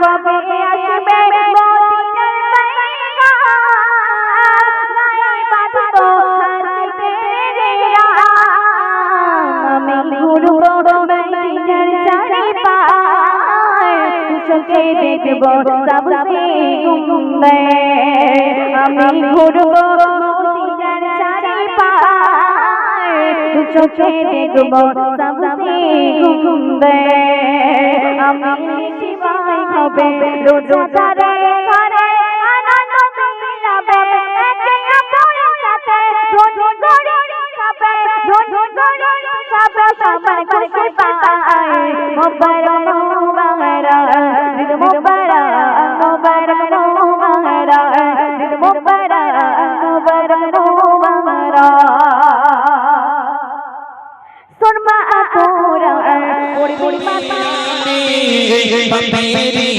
কবে আসবে মদিনার মদিনার চারিপাশ চোখে দেখব সবসে গুম্বে আমি আমি হবে রোজাদারে ঘরে আনন্দ মিলাবে একে অপরের সাথে ধনী গরিব সবে ধনী গরিব সবে সবাই খুশি পায় মোবারক মোবারক ঈদ মোবারক মোবারক মোবারক ঈদ মোবারক মোবারক মোবারক সুরমা আপুরা ওরে ওরে মাতা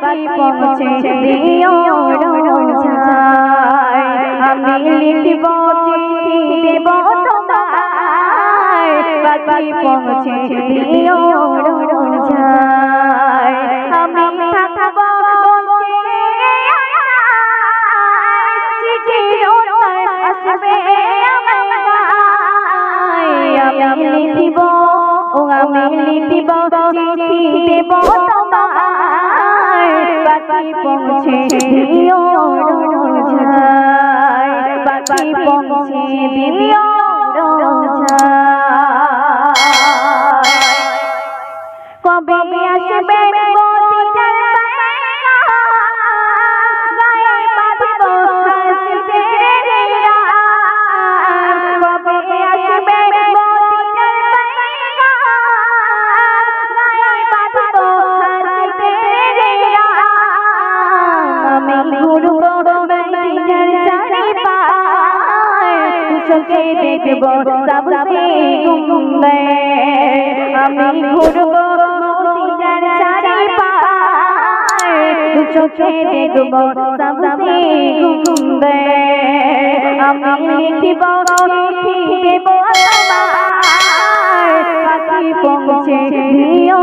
পাখি পৌঁছে দিও আমি লিখিব চিঠি দেব তোমায় পাখি পৌঁছে দিও আমি থাকব আমি লিখিব ও আমি লিখিব চিঠি দেব পাখি পৌঁছে দিও পাখি পৌঁছে দিও কবে দেখব সবসে গুম্বে আমি ঘুরব মদিনার চারিপাশ। চোখে দেখব সবসে গুম্বে আমি লিখিব চিঠি দেব তোমায়। পাখি পৌঁছে দিও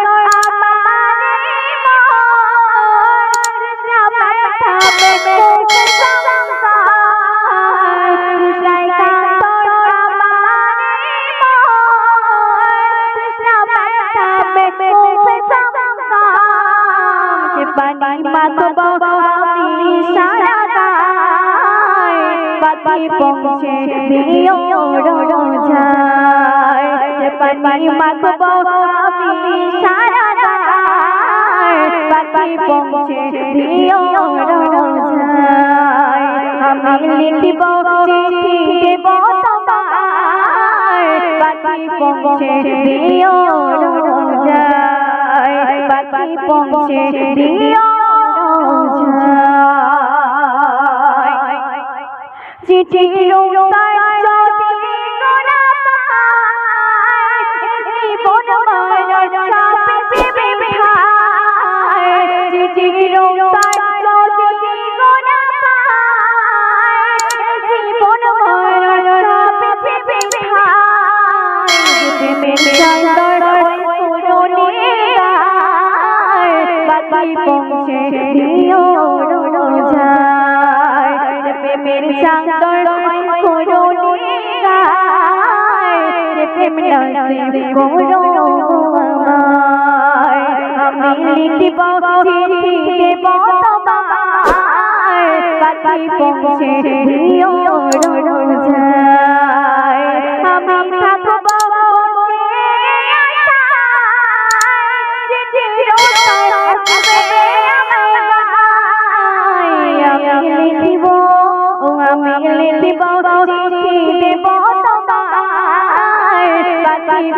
পানি মাখব আমি সারা গায়। পাখি পৌঁছে দিও রোজায়। পানি মাখব আমি সারা গায়। পাখি পৌঁছে দিও রোজায়। আমি পাখি রোজায় প্রেম নসিব করো আমায় আমি লিখব পৌঁছে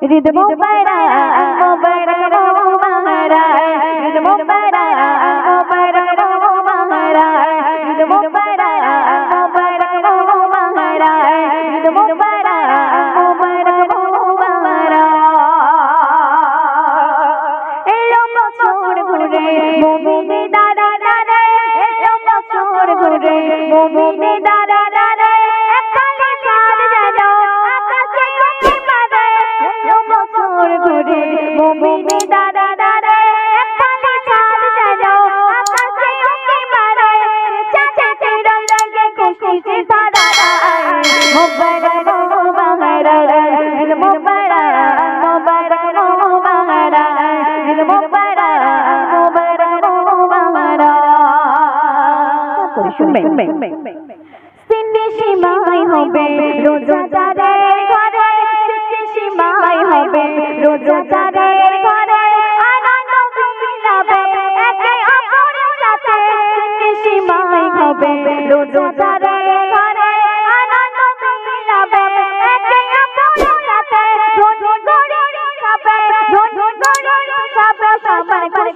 ঈদ মোবারক মোবারক মোবারক ঈদ মোবারক মোবারক মোবারক ঈদ মোবারক মোবারক মোবারক ঈদ মোবারক মোবারক মোবারক এলো বছর ঘুরে মোমিনে দাদা দাদা এলো বছর ঘুরে মোমিনে শুনবেন সিন্ধি সীমায় হবে রোজাদারের ঘরে সিন্ধি সীমায় হবে রোজাদারের ঘরে আনন্দ মিলাবে একে অপরের সাথে সিন্ধি সীমায় হবে রোজাদারের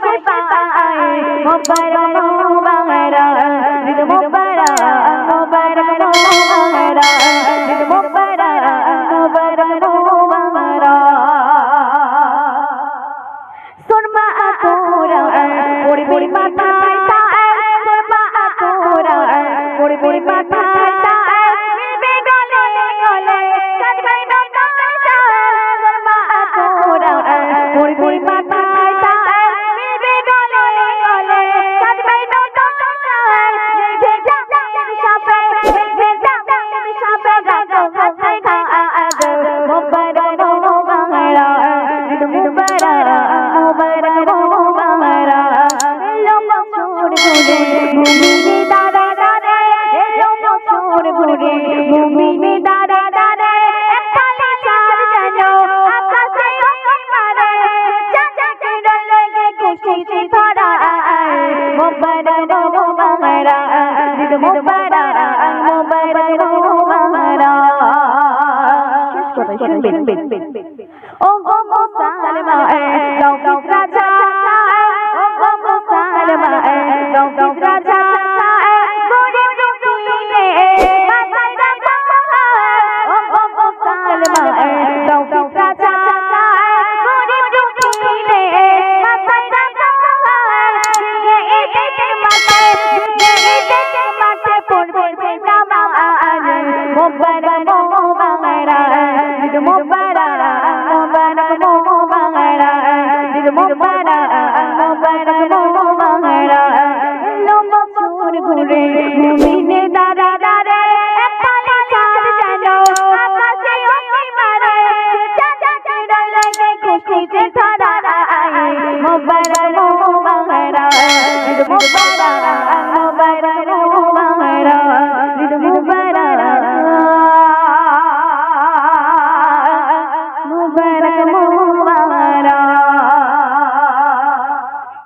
کے پائے مبارک مبارک مبارک مبارک মোবারক মোবারক মোবারক শুনবেন। ও গো মোসালমা মোবারক